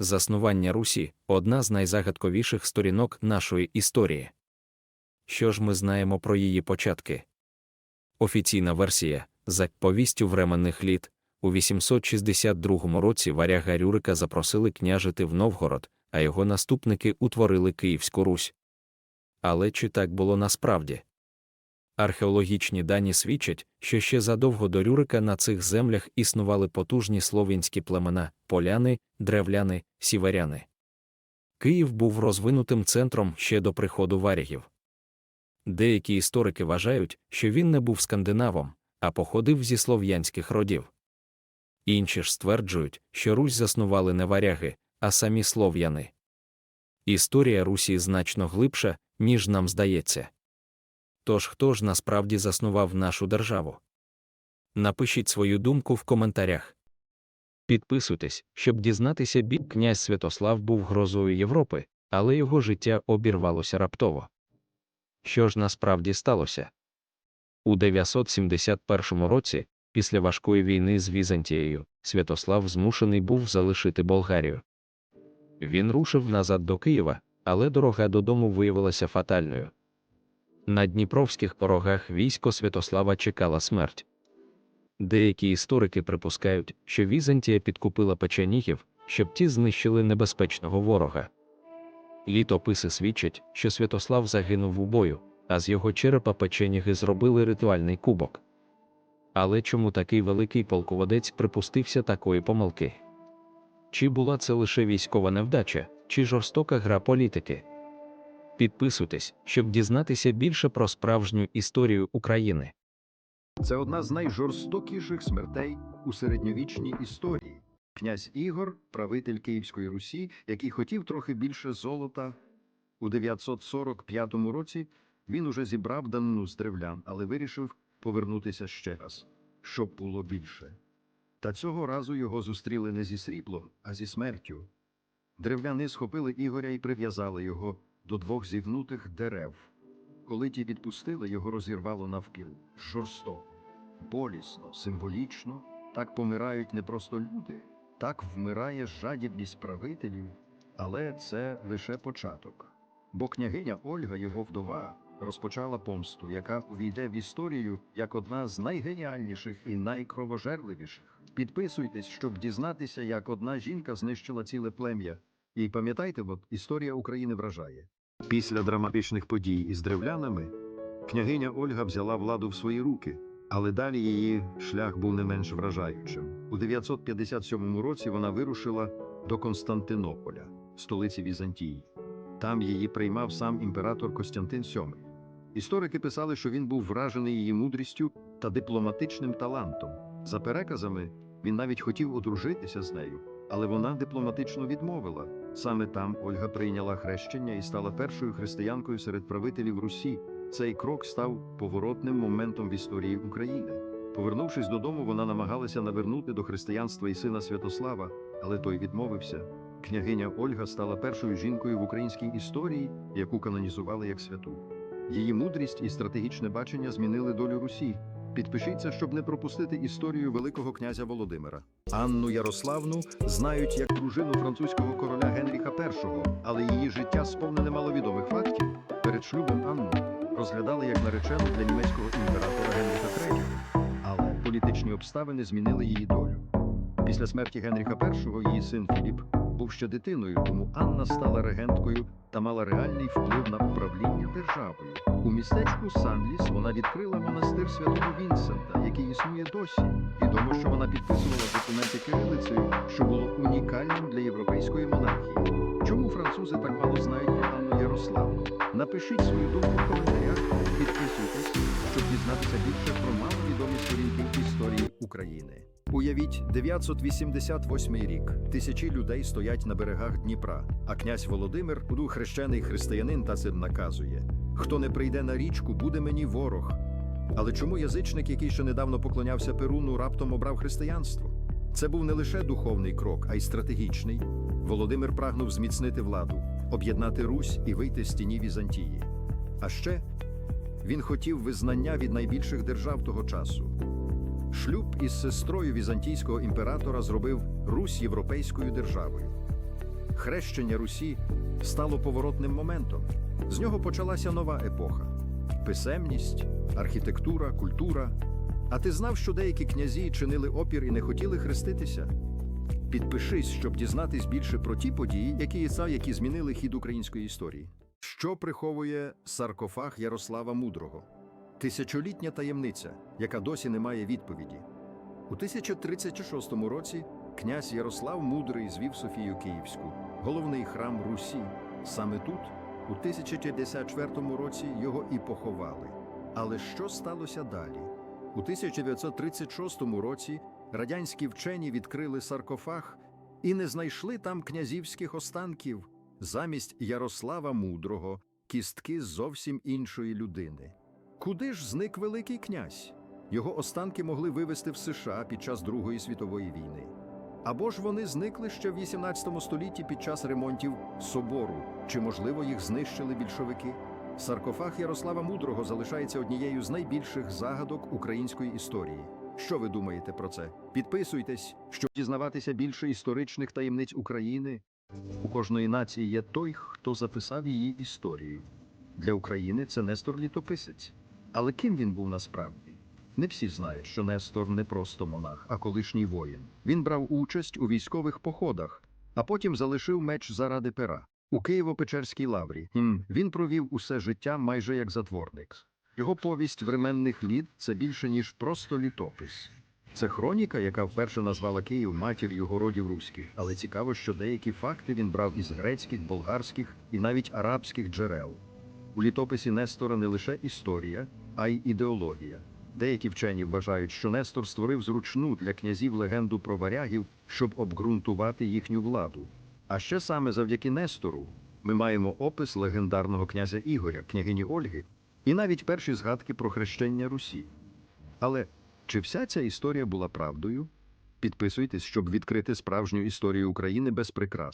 Заснування Русі одна з найзагадковіших сторінок нашої історії. Що ж ми знаємо про її початки? Офіційна версія за повістю временних літ у 862 році варяга Рюрика запросили княжити в Новгород, а його наступники утворили Київську Русь. Але чи так було насправді? Археологічні дані свідчать, що ще задовго до Рюрика на цих землях існували потужні слов'янські племена поляни, древляни, сіверяни. Київ був розвинутим центром ще до приходу варягів. Деякі історики вважають, що він не був скандинавом, а походив зі слов'янських родів. Інші ж стверджують, що Русь заснували не варяги, а самі слов'яни. Історія Русі значно глибша, ніж нам здається. Тож хто ж насправді заснував нашу державу? Напишіть свою думку в коментарях. Підписуйтесь, щоб дізнатися бік князь Святослав був грозою Європи, але його життя обірвалося раптово. Що ж насправді сталося? У 971 році, після важкої війни з Візантією, Святослав змушений був залишити Болгарію. Він рушив назад до Києва, але дорога додому виявилася фатальною. На дніпровських порогах військо Святослава чекала смерть. Деякі історики припускають, що Візантія підкупила печенігів, щоб ті знищили небезпечного ворога. Літописи свідчать, що Святослав загинув у бою, а з його черепа печеніги зробили ритуальний кубок. Але чому такий великий полководець припустився такої помилки? Чи була це лише військова невдача, чи жорстока гра політики? Підписуйтесь, щоб дізнатися більше про справжню історію України. Це одна з найжорстокіших смертей у середньовічній історії. Князь Ігор, правитель Київської Русі, який хотів трохи більше золота. У 945 році він уже зібрав данину з древлян, але вирішив повернутися ще раз, щоб було більше. Та цього разу його зустріли не зі сріблом, а зі смертю. Древляни схопили Ігоря і прив'язали його до двох зігнутих дерев. Коли ті відпустили, його розірвало навкіл. Жорстоко, болісно, символічно. Так помирають не просто люди, так вмирає жадібність правителів, але це лише початок. Бо княгиня Ольга, його вдова, розпочала помсту, яка увійде в історію як одна з найгеніальніших і найкровожерливіших. Підписуйтесь, щоб дізнатися, як одна жінка знищила ціле плем'я. І пам'ятайте, бо історія України вражає. Після драматичних подій із древлянами княгиня Ольга взяла владу в свої руки, але далі її шлях був не менш вражаючим. У 957 році вона вирушила до Константинополя, столиці Візантії. Там її приймав сам імператор Костянтин VII. Історики писали, що він був вражений її мудрістю та дипломатичним талантом. За переказами, він навіть хотів одружитися з нею, але вона дипломатично відмовила. Саме там Ольга прийняла хрещення і стала першою християнкою серед правителів Русі. Цей крок став поворотним моментом в історії України. Повернувшись додому, вона намагалася навернути до християнства і сина Святослава, але той відмовився. Княгиня Ольга стала першою жінкою в українській історії, яку канонізували як святу. Її мудрість і стратегічне бачення змінили долю Русі. Підпишіться, щоб не пропустити історію Великого князя Володимира. Анну Ярославну знають як дружину французького короля Генріха І, але її життя сповнене маловідомих фактів. Перед шлюбом Анну розглядали як наречену для німецького імператора Генріха III, але політичні обставини змінили її долю. Після смерті Генріха І її син Філіп був ще дитиною, тому Анна стала регенткою та мала реальний вплив на управління державою. У містечку Санліс вона відкрила монастир святого Вінсента, який існує досі. Відомо, що вона підписувала документи кирилицею, що було унікальним для європейської монархії. Чому французи так мало знають про Анну Ярославну? Напишіть свою думку в коментарях, підписуйтесь, щоб дізнатися більше про маловідомі сторінки історії України. Уявіть, 988 рік. Тисячі людей стоять на берегах Дніпра, а князь Володимир, хрещений християнин, та це наказує: хто не прийде на річку, буде мені ворог. Але чому язичник, який ще недавно поклонявся Перуну, раптом обрав християнство? Це був не лише духовний крок, а й стратегічний. Володимир прагнув зміцнити владу, об'єднати Русь і вийти з тіні Візантії. А ще він хотів визнання від найбільших держав того часу. Шлюб із сестрою візантійського імператора зробив Русь європейською державою. Хрещення Русі стало поворотним моментом. З нього почалася нова епоха: писемність, архітектура, культура. А ти знав, що деякі князі чинили опір і не хотіли хреститися? Підпишись, щоб дізнатись більше про ті події, які є які змінили хід української історії. Що приховує саркофаг Ярослава Мудрого? Тисячолітня таємниця, яка досі не має відповіді. У 1036 році князь Ярослав Мудрий звів Софію Київську, головний храм Русі. Саме тут, у 1054 році, його і поховали. Але що сталося далі? У 1936 році радянські вчені відкрили саркофаг і не знайшли там князівських останків. Замість Ярослава Мудрого кістки зовсім іншої людини. Куди ж зник Великий князь? Його останки могли вивезти в США під час Другої світової війни. Або ж вони зникли ще в 18 столітті під час ремонтів собору, чи, можливо, їх знищили більшовики. Саркофаг Ярослава Мудрого залишається однією з найбільших загадок української історії. Що ви думаєте про це? Підписуйтесь, щоб дізнаватися більше історичних таємниць України. У кожної нації є той, хто записав її історію. Для України це Нестор Літописець. Але ким він був насправді? Не всі знають, що Нестор не просто монах, а колишній воїн. Він брав участь у військових походах, а потім залишив меч заради пера. У Києво-Печерській лаврі він провів усе життя майже як затворник. Його повість временних літ це більше, ніж просто літопис. Це хроніка, яка вперше назвала Київ матір'ю городів руських. Але цікаво, що деякі факти він брав із грецьких, болгарських і навіть арабських джерел. У літописі Нестора не лише історія, а й ідеологія. Деякі вчені вважають, що Нестор створив зручну для князів легенду про варягів, щоб обґрунтувати їхню владу. А ще саме завдяки Нестору ми маємо опис легендарного князя Ігоря, княгині Ольги, і навіть перші згадки про хрещення Русі. Але чи вся ця історія була правдою? Підписуйтесь, щоб відкрити справжню історію України без прикрас.